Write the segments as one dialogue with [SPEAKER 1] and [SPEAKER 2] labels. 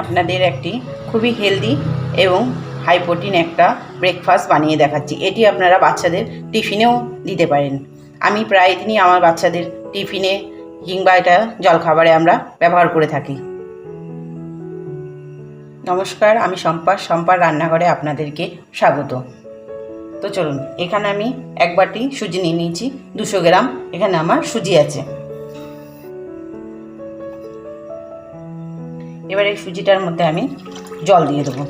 [SPEAKER 1] আপনাদের একটি খুবই হেলদি এবং হাই প্রোটিন একটা ব্রেকফাস্ট বানিয়ে দেখাচ্ছি। এটি আপনারা বাচ্চাদের টিফিনেও দিতে পারেন। আমি প্রায় দিনই আমার বাচ্চাদের টিফিনে কিংবা এটা জলখাবারে আমরা ব্যবহার করে থাকি। নমস্কার, আমি সম্পার সম্পার রান্নাঘরে আপনাদেরকে স্বাগত। তো চলুন, এখানে আমি এক বাটি সুজি নিয়ে নিয়েছি, দুশো গ্রাম। এখানে আমার সুজি আছে। এবার এই সুজিটার মধ্যে আমি জল দিয়ে দেবো।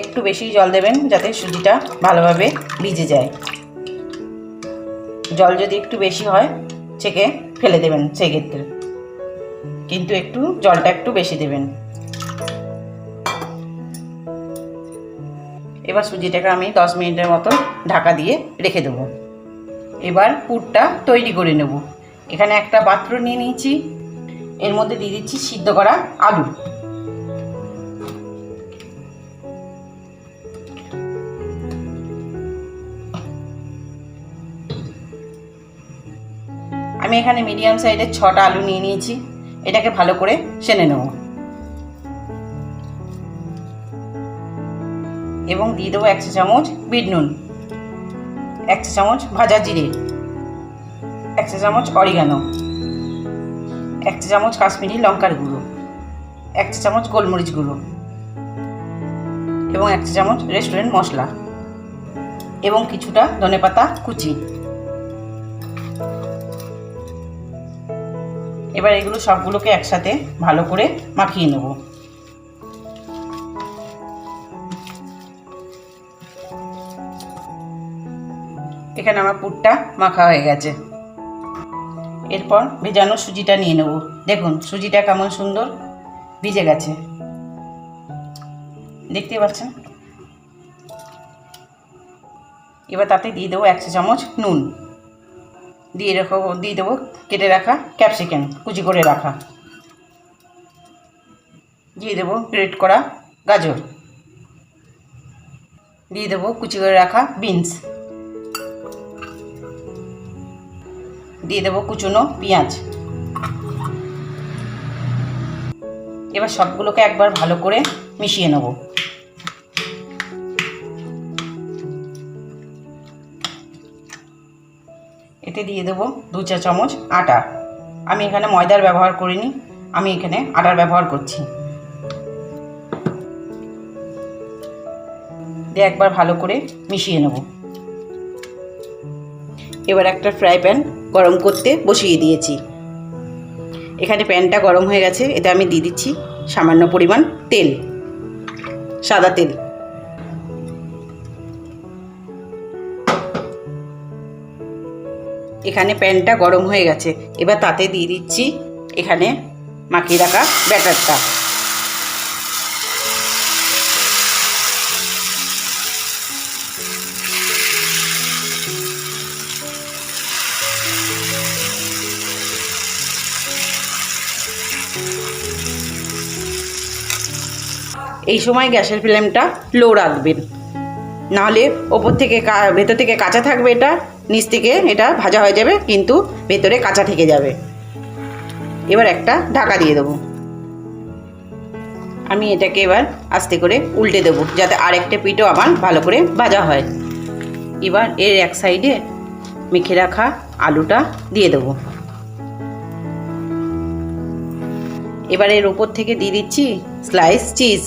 [SPEAKER 1] একটু বেশি জল দেবেন যাতে সুজিটা ভালোভাবে ভিজে যায়। জল যদি একটু বেশি হয়, ছেঁকে ফেলে দেবেন সেক্ষেত্রে কিন্তু একটু জলটা একটু বেশি দেবেন। এবার সুজিটাকে আমি দশ মিনিটের মতো ঢাকা দিয়ে রেখে দেবো। এবার পুরটা তৈরি করে নেব। এখানে একটা পাত্র নিয়ে নিয়েছি। এর মধ্যে দিয়ে দিচ্ছি সিদ্ধ করা আলু। আমি এখানে মিডিয়াম সাইজের ছটা আলু নিয়ে নিয়েছি। এটাকে ভালো করে সেনে নেব। এবং দিয়ে দেবো এক চা চামচ বিট নুন। এক চামচ ভাজা জিরে। এক চা চামচ অরিগানো এক চা চামচ কাশ্মীরি লঙ্কার গুঁড়ো, এক চা চামচ গোলমরিচ গুঁড়ো এবং এক চা চামচ রেস্টুরেন্ট মশলা এবং কিছুটা ধনেপাতা কুচি। এবার এগুলো সবগুলোকে একসাথে ভালো করে মাখিয়ে নেব। এখানে আমার পুরটা মাখা হয়ে গেছে। এরপর ভেজানো সুজিটা নিয়ে নেব। দেখুন, সুজিটা কেমন সুন্দর ভিজে গেছে। দেখতে পাচ্ছেন? এবার তাতে দিয়ে দেবো একশো চামচ নুন। দিয়ে রেখো, দিয়ে দেবো কেটে রাখা ক্যাপসিকাম, কুচি করে রাখা। দিয়ে দেবো গ্রেট করা গাজর। দিয়ে দেবো কুচি করে রাখা বিনস। দিয়ে দেবো কুচুনো পেঁয়াজ। এবার সবগুলোকে একবার ভালো করে মিশিয়ে নেব। এতে দিয়ে দেবো দু চা চামচ আটা। আমি এখানে ময়দার ব্যবহার করিনি, আমি এখানে আটার ব্যবহার করছি। দিয়ে একবার ভালো করে মিশিয়ে নেব। এবার একটা ফ্রাই প্যান গরম করতে বসিয়ে দিয়েছি। এখানে প্যানটা গরম হয়ে গেছে, এতে আমি দিয়ে দিচ্ছি সামান্য পরিমাণ তেল, সাদা তেল। এখানে প্যানটা গরম হয়ে গেছে, এবার তাতে দিয়ে দিচ্ছি এখানে মাখিয়ে রাখা ব্যাটারটা। এই সময় গ্যাসের ফ্লেমটা লো রাখবেন। নাহলে ওপর থেকে ভেতর থেকে কাঁচা থাকবে এটা, নিচ থেকে এটা ভাজা হয়ে যাবে, কিন্তু ভেতরে কাঁচা থেকে যাবে। এবার একটা ঢাকা দিয়ে দেবো। আমি এটাকে এবার আস্তে করে উল্টে দেবো, যাতে আরেকটা পিঠও আমার ভালো করে ভাজা হয়। এবার এর এক সাইডে মেখে রাখা আলুটা দিয়ে দেবো। এবার এর ওপর থেকে দিয়ে দিচ্ছি স্লাইস চিজ।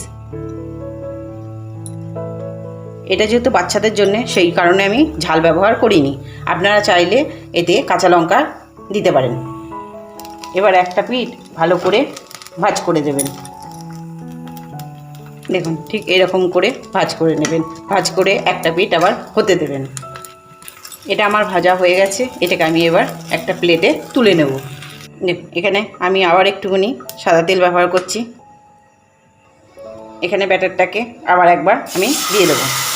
[SPEAKER 1] এটা যেহেতু বাচ্চাদের জন্য, সেই কারণে আমি ঝাল ব্যবহার করিনি। আপনারা চাইলে এতে কাঁচা লঙ্কা দিতে পারেন। এবার একটা পিঠ ভালো করে ভাজ করে দেবেন। দেখুন, ঠিক এরকম করে ভাজ করে নেবেন। ভাজ করে একটা পিঠ আবার হতে দেবেন। এটা আমার ভাজা হয়ে গেছে। এটাকে আমি এবার একটা প্লেটে তুলে নেব। এখানে আমি আবার একটুখানি সাদা তেল ব্যবহার করছি। এখানে ব্যাটারটাকে আবার একবার আমি দিয়ে দেবো।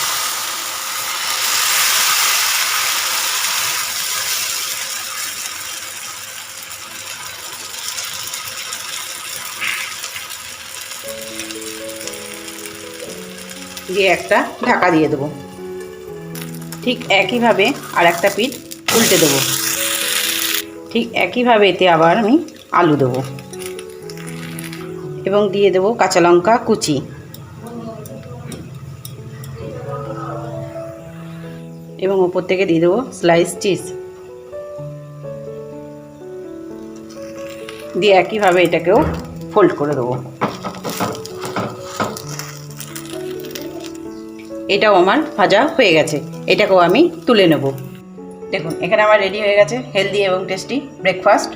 [SPEAKER 1] দিয়ে একটা ঢাকা দিয়ে দেবো। ঠিক একইভাবে আর একটা পিঠ উল্টে দেবো। ঠিক একইভাবে এতে আবার আমি আলু দেবো। এবং দিয়ে দেবো কাঁচা লঙ্কা কুচি। এবং ওপর থেকে দিয়ে দেবো স্লাইস চিজ দিয়ে একইভাবে এটাকেও ফোল্ড করে দেবো। এটাও আমার ভাজা হয়ে গেছে। এটাকেও আমি তুলে নেব। দেখুন, এখানে আমার রেডি হয়ে গেছে হেলদি এবং টেস্টি ব্রেকফাস্ট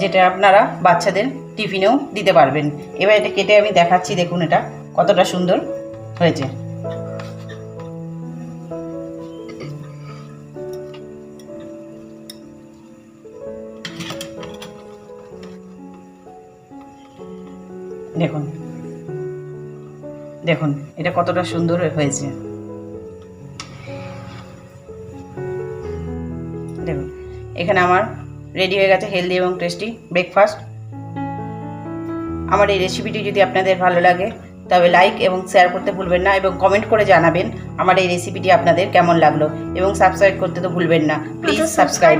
[SPEAKER 1] যেটা আপনারা বাচ্চাদের টিফিনেও দিতে পারবেন। এবার এটা কেটে আমি দেখাচ্ছি, দেখুন এটা কতটা সুন্দর হয়েছে। দেখুন দেখুন এটা কতটা সুন্দর হয়েছে। দেখুন এখানে আমার রেডি হয়ে গেছে হেলদি এবং টেস্টি ব্রেকফাস্ট আমার এই রেসিপিটি যদি আপনাদের ভালো লাগে তবে লাইক এবং শেয়ার করতে ভুলবেন না এবং কমেন্ট করে জানাবেন আমার এই রেসিপিটি আপনাদের কেমন লাগল। এবং সাবস্ক্রাইব করতে তো ভুলবেন না। Please subscribe